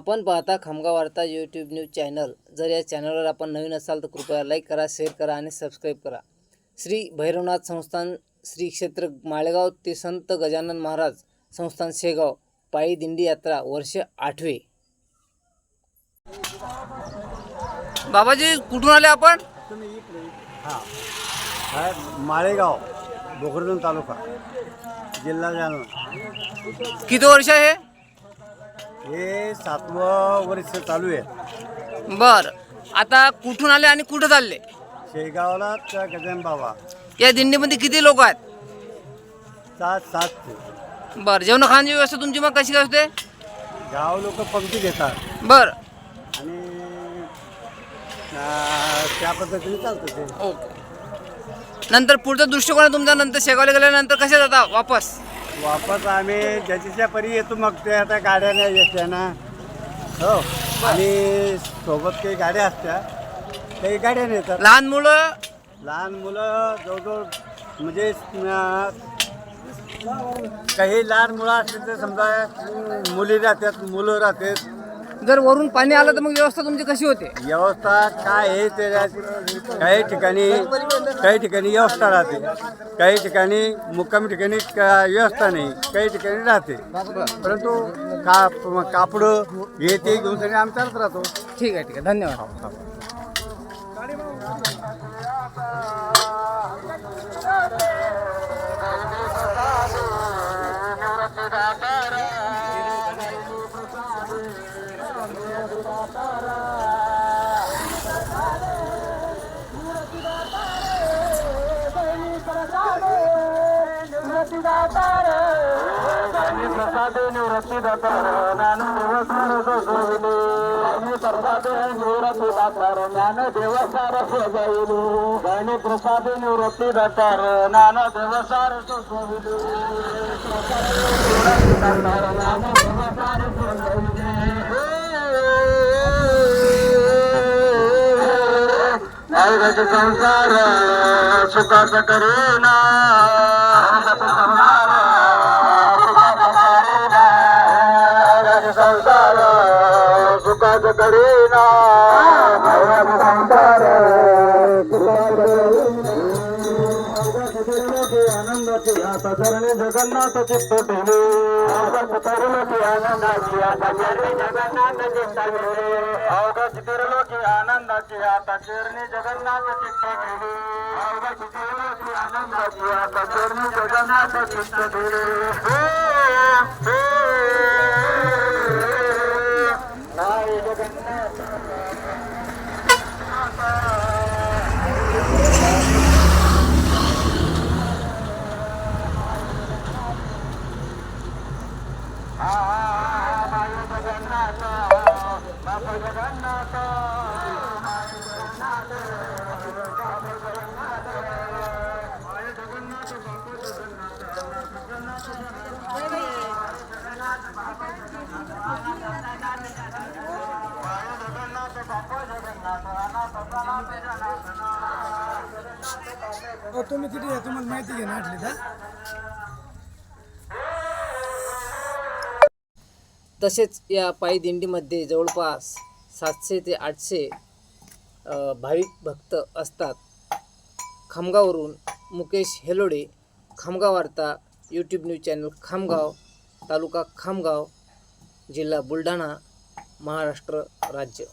आपण पाहता खामगाव वार्ता यूट्यूब न्यूज चॅनल. जर या चॅनलवर आपण नवीन असाल तर कृपया लाईक करा शेअर करा आणि सबस्क्राईब करा. श्री भैरवनाथ संस्थान श्री क्षेत्र माळेगाव ते संत गजानन महाराज संस्थान शेगाव पायी दिंडी यात्रा वर्ष आठवे. बाबाजी कुठून आले आपण? हा. हा माळेगाव भोकरदन तालुका. जिल्हा जालना. किती वर्ष आहे? हे सातवं वर्ष चालू आहे. बर. आता कुठून आले आणि कुठं चालले? शेगावला त्या गजान बाबा या दिंडीमध्ये किती लोक आहेत? सात सात ते. बर. जेवण खाण्याची व्यवस्था तुमची मग कशी काय असते गाव लोक पंक्ती घेतात बर. आणि त्या पद्धतीने चालतं ते. ओके. नंतर पुढचा दृष्टिकोन आहे तुमचा नंतर शेगावला गेल्यानंतर कसे जाता? वापस? वापस आम्ही ज्याच्या परी येतो मग ते आता गाड्या नाही येत्या हो. आणि सोबत काही गाड्या असत्या काही गाड्या नेतात लहान मुलं? लहान मुलं जवळजवळ म्हणजे अं, काही लहान मुलं असतील तर समजा मुली राहतात मुलं राहतात. जर वरून पाणी आलं तर मग व्यवस्था तुमची कशी होते? व्यवस्था काय आहे त्याच्यात काही ठिकाणी काही ठिकाणी व्यवस्था राहते. काही ठिकाणी मुक्कामी ठिकाणी का- व्यवस्था नाही काही ठिकाणी राहते. परंतु का कापडं हे ते घेऊन सगळे आम्ही चालत राहतो. ठीक आहे ठीक आहे. धन्यवाद. ಸರ್ಸಾದೇನಿ ರಸೀದ ನಾನು ದೇವಸ್ಥಾನ ಸೋಗೈಲಿ ಸ್ವಾಮಿ ಸರ್ಸಾದೇನಿ ರಸೀದ ನಾನು ದೇವಸ್ಥಾನ ಸೋಗೈಲಿ ಗಣಿ ಪ್ರಸಾದೇನಿ ರಸೀದ ನಾನು ದೇವಸ್ಥಾನ ಸೋಗೈಲಿ ನಾನು ದೇವಸ್ಥಾನ ಸೋಗೈಲಿ ಸಂಸಾರ ಸುಖ ಕಟರುನಾ జగన్నాథులకి ఆ సదరుని జగన్నాథ చిత్తటిని తరులకి ఆనందాచి జగన్నాథ చిత్తటిని జగన్నాథ చిత్తటిని तुम्ही किती तुम्हाला माहिती घे ना का तसेच या पायी दिंडीमध्ये जवळपास सातशे ते आठशे भाविक भक्त असतात. खामगाववरून मुकेश हेलोडे खामगाव वार्ता YouTube news channel Khamgaon taluka Khamgaon जिल्हा बुलढाणा महाराष्ट्र राज्य.